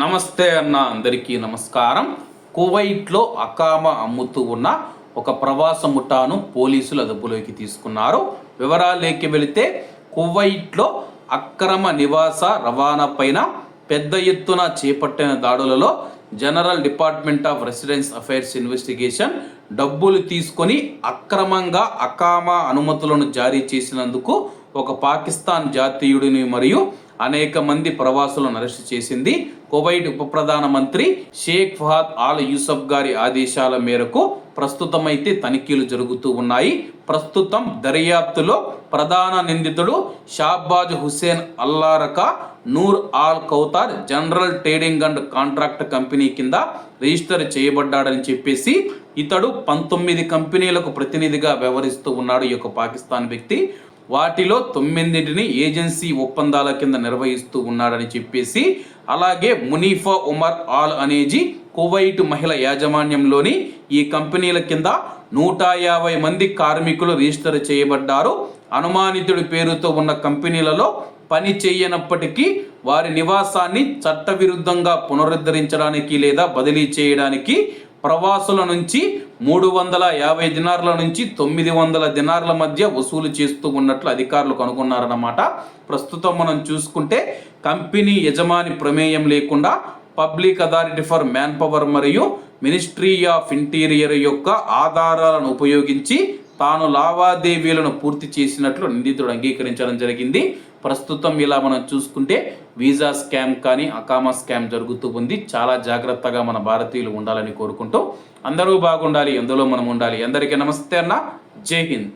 నమస్తే అన్న అందరికీ నమస్కారం. కువైట్లో అకామ అమ్ముతూ ఉన్న ఒక ప్రవాస ముఠాను పోలీసులు అదుపులోకి తీసుకున్నారు. వివరాలేకి వెళితే కువైట్లో అక్రమ నివాస రవాణా పైన పెద్ద ఎత్తున చేపట్టిన దాడులలో general department of residence affairs investigation డబ్బులు తీసుకొని అక్రమంగా అకామ అనుమతులను జారీ చేసినందుకు ఒక పాకిస్తాన్ జాతీయుడిని మరియు అనేక మంది ప్రవాసులను అరెస్ట్ చేసింది కువైట్ ఉప ప్రధానమంత్రి షేక్ ఫహాద్ ఆల్ యూసఫ్ గారి ఆదేశాల మేరకు ప్రస్తుతం అయితే తనిఖీలు జరుగుతూ ఉన్నాయి. ప్రస్తుతం దర్యాప్తులో ప్రధాన నిందితుడు Shahbaz Hussain Allarakha Noor Al Kauthar general trading and contract company కింద రిజిస్టర్ చేయబడ్డాడని చెప్పేసి ఇతడు పంతొమ్మిది కంపెనీలకు ప్రతినిధిగా వ్యవహరిస్తూ ఉన్నాడు ఈ యొక్క పాకిస్తాన్ వ్యక్తి. వాటిలో తొమ్మిదింటిని ఏజెన్సీ ఒప్పందాల కింద నిర్వహిస్తూ ఉన్నాడని చెప్పేసి అలాగే మునీఫా ఉమర్ ఆల్ అనేది కువైట్ మహిళ యాజమాన్యంలోని ఈ కంపెనీల కింద నూట యాభై మంది కార్మికులు రిజిస్టర్ చేయబడ్డారు. అనుమానితుడి పేరుతో ఉన్న కంపెనీలలో పని చేయనప్పటికీ వారి నివాసాన్ని చట్టవిరుద్ధంగా పునరుద్ధరించడానికి లేదా బదిలీ చేయడానికి ప్రవాసుల నుంచి మూడు వందల యాభై దినార్ల నుంచి తొమ్మిది వందల దినార్ల మధ్య వసూలు చేస్తూ ఉన్నట్లు అధికారులు కనుగొన్నారన్నమాట. ప్రస్తుతం మనం చూసుకుంటే కంపెనీ యజమాని ప్రమేయం లేకుండా public authority for man power మరియు మినిస్ట్రీ ఆఫ్ ఇంటీరియర్ యొక్క ఆధారాలను ఉపయోగించి తాను లావాదేవీలను పూర్తి చేసినట్లు నిందితుడు అంగీకరించడం జరిగింది. ప్రస్తుతం ఇలా మనం చూసుకుంటే వీసా స్కామ్ కానీ అకామా స్కామ్ జరుగుతూ ఉంది. చాలా జాగ్రత్తగా మన భారతీయులు ఉండాలని కోరుకుంటూ అందరూ బాగుండాలి ఎందులో మనం ఉండాలి. అందరికీ నమస్తే అన్న. జై హింద్.